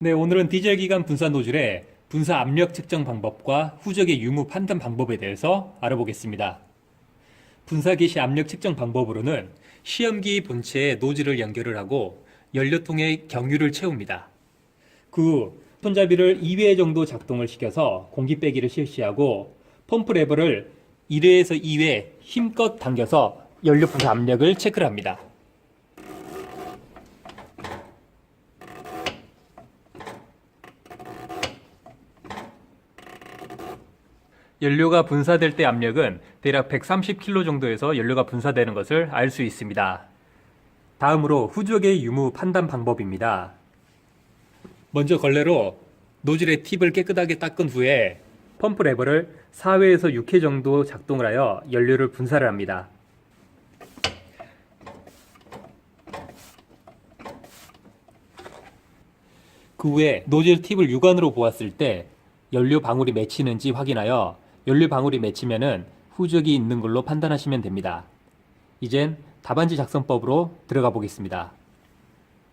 네, 오늘은 디젤 기관 분사 노즐의 분사 압력 측정 방법과 후적의 유무 판단 방법에 대해서 알아보겠습니다. 분사 개시 압력 측정 방법으로는 시험기 본체에 노즐을 연결을 하고 연료통에 경유를 채웁니다. 그 후 손잡이를 2회 정도 작동을 시켜서 공기 빼기를 실시하고 펌프 레버를 1회에서 2회 힘껏 당겨서 연료 분사 압력을 체크를 합니다. 연료가 분사될 때 압력은 대략 130kg 정도에서 연료가 분사되는 것을 알 수 있습니다. 다음으로 후적의 유무 판단 방법입니다. 먼저 걸레로 노즐의 팁을 깨끗하게 닦은 후에 펌프 레버를 4회에서 6회 정도 작동을 하여 연료를 분사를 합니다. 그 후에 노즐 팁을 육안으로 보았을 때 연료 방울이 맺히는지 확인하여 연료 방울이 맺히면은 후적이 있는 걸로 판단하시면 됩니다. 이젠 답안지 작성법으로 들어가 보겠습니다.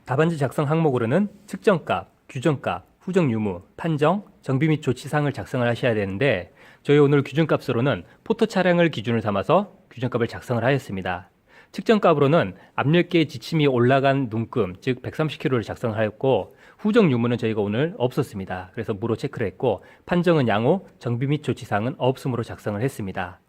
답안지 작성 항목으로는 측정값, 규정값, 후적 유무, 판정, 정비 및 조치 사항을 작성을 하셔야 되는데 저희 오늘 규정값으로는 포토 차량을 기준을 삼아서 규정값을 작성을 하였습니다. 측정값으로는 압력계의 지침이 올라간 눈금, 즉 130kg를 작성을 하였고 후적 유무는 저희가 오늘 없었습니다. 그래서 무로 체크를 했고 판정은 양호, 정비 및 조치사항은 없음으로 작성을 했습니다.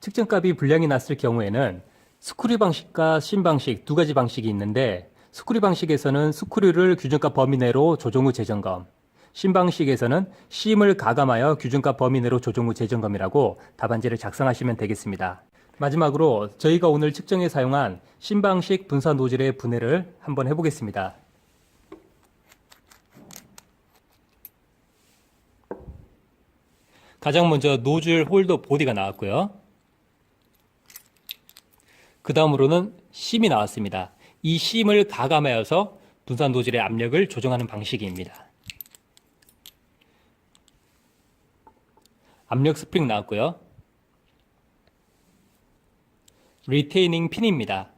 측정값이 불량이 났을 경우에는 스크류 방식과 심 방식 두 가지 방식이 있는데 스크류 방식에서는 스크류를 규정값 범위 내로 조정 후 재점검, 심 방식에서는 심을 가감하여 규정값 범위 내로 조정 후 재점검이라고 답안지를 작성하시면 되겠습니다. 마지막으로 저희가 오늘 측정에 사용한 심 방식 분사 노즐의 분해를 한번 해보겠습니다. 가장 먼저 노즐 홀더 보디가 나왔고요. 그 다음으로는 심이 나왔습니다. 이 심을 가감하여서 분산 노즐의 압력을 조정하는 방식입니다. 압력 스프링 나왔고요. 리테이닝 핀입니다.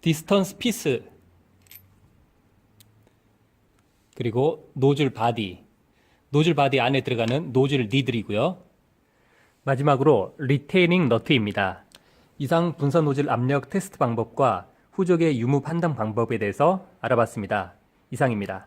디스턴스 피스 그리고 노즐 바디 노즐 바디 안에 들어가는 노즐 니들이고요. 마지막으로 리테이닝 너트입니다. 이상 분사 노즐 압력 테스트 방법과 후적의 유무 판단 방법에 대해서 알아봤습니다. 이상입니다.